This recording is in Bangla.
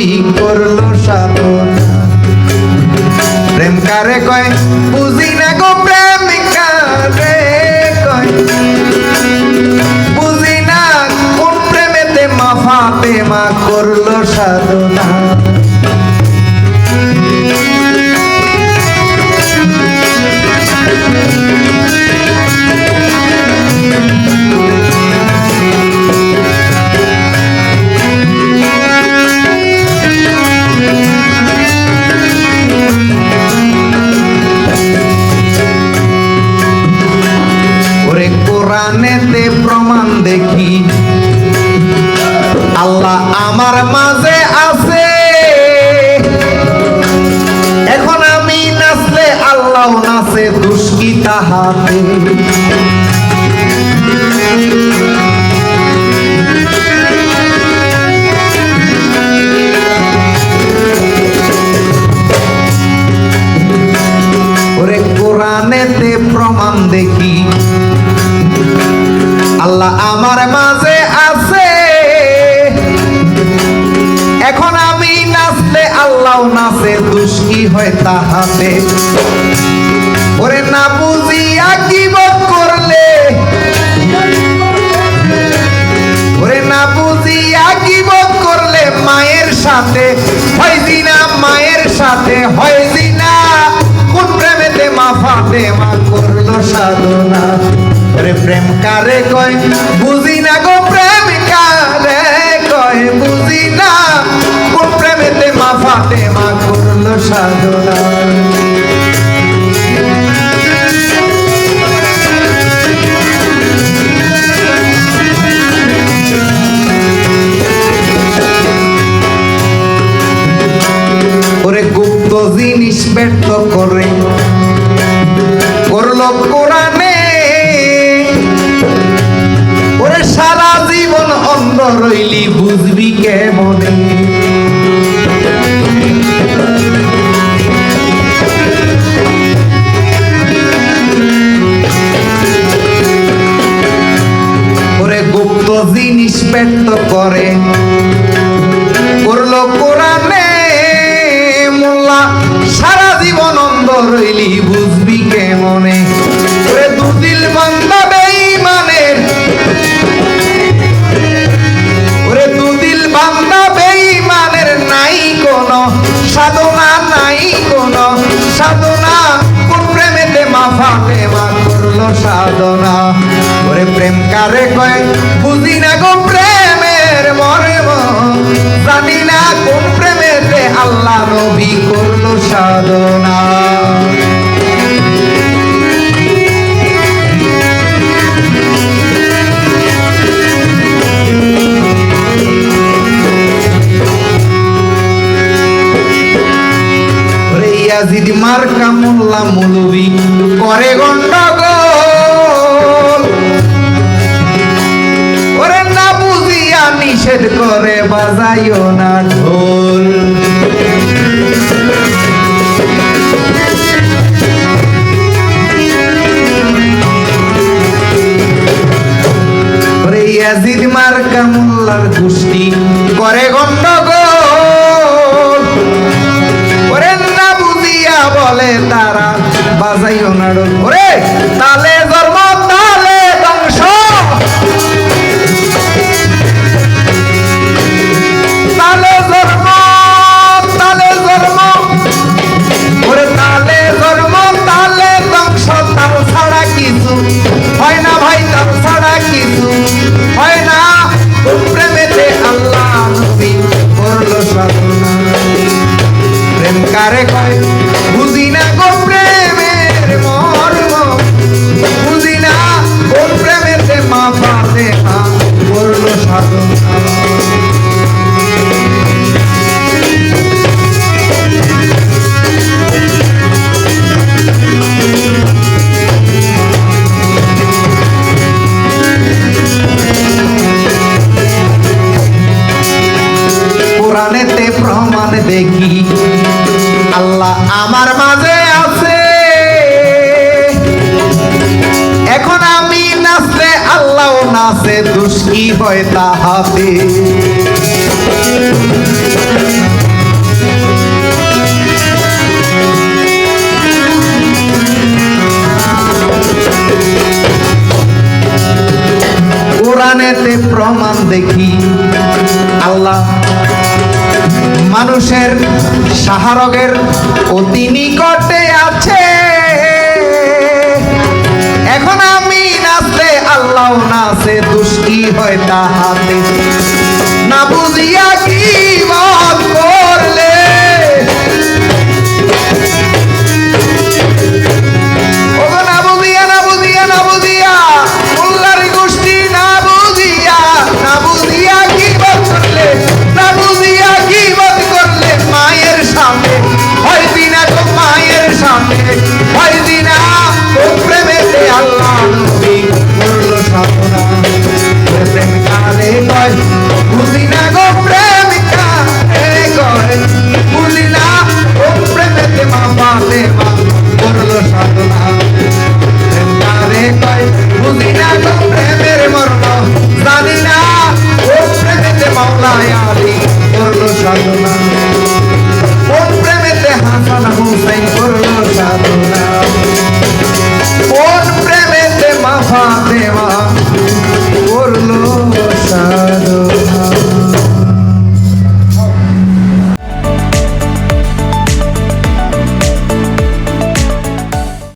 নবী করল সাধনা। প্রেম কারে কয়? কোরআনেতে প্রমাণ দেখি। আল্লাহ আমার মাঝে আছে। এখন আমি নাচলে আল্লাহ নাচে দুষ্কি তাহাতে? দেখি। আল্লাহ আমার মাঝে আছে। এখন আমি নাচলে আল্লাহ নাচে দুষ্কি হয় তাহাতে। কয়, বুঝি না গো প্রেম কারে কয়, বুঝি না কোন প্রেমেতে মা ফাতে মা করল সাধনা? ওরে গুপ্ত জিনিস ব্যর্থ করে, করল কোরআনে রইলি, বুঝবি কেমনে? ওরে গুপ্ত জিনিস ব্যর্থ করে, করল কোরআনে মোল্লা, সারা জীবন অন্ধ রইলি। কারে কয়, বুঝি না গো প্রেমের মর্ম? জানি না কোন প্রেমেতে আল্লাহ নবী করল সাধনা। মার্কা মোল্লা মুলবি করে গন্ডগোল নিষেধ করে বাজাইও না ঢোল ইয়াজিদ মার্কা মোল্লার গোষ্ঠী করে গন্ডগোল ওরে না বুঝিয়া বলে তারা বাজাইও না ঢোল। ওরে দেখি আল্লাহ আমার মাঝে আছে আল্লাহ নাচে দুষ্কি হয় তাহাতে। কোরআনেতে প্রমাণ দেখি, আল্লাহ মানুষের সাহারগের অতি নিকটে আছে। তাহাতে।